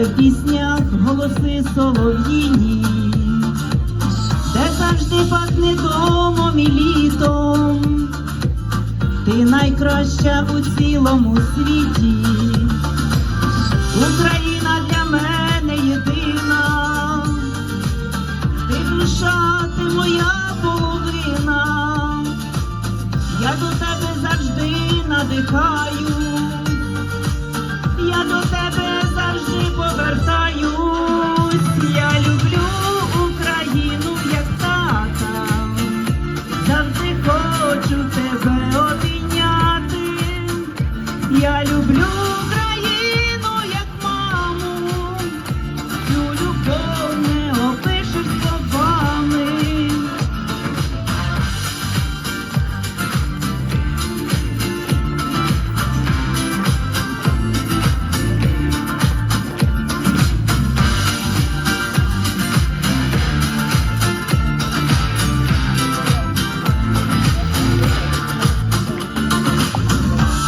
де піснять голоси солов'їні, де завжди пахне домом і літом, ти найкраща у цілому світі, Україна для мене єдина, ти душа, ти моя половина, я до тебе завжди надихаю.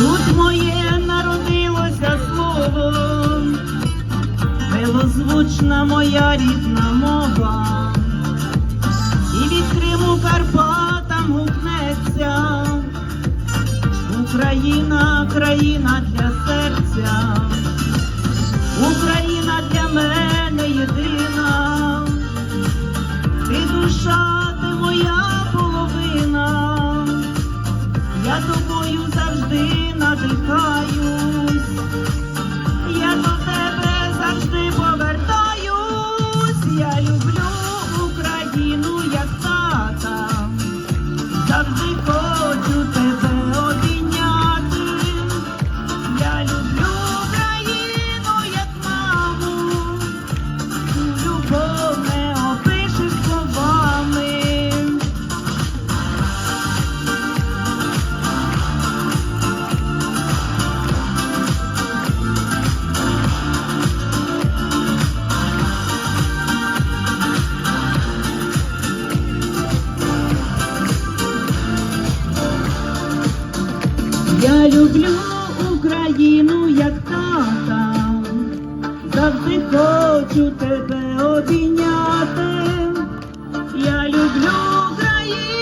Тут моє народилося слово, милозвучна моя рідна мова, і від Криму Карпатам гукнеться, Україна, країна для серця, Україна для мене єдина, ти душа, ти моя половина. Я завжди Africa. Я люблю Україну, як тата, завжди хочу тебе обійняти. Я люблю Україну.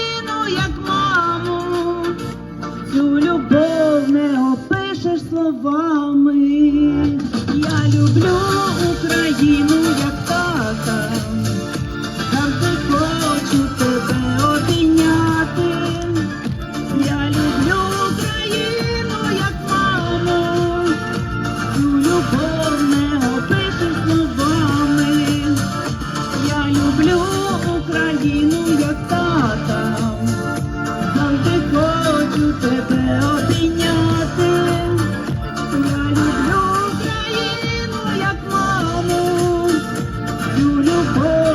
тебе обійняти. Я люблю Україну, як маму, любов.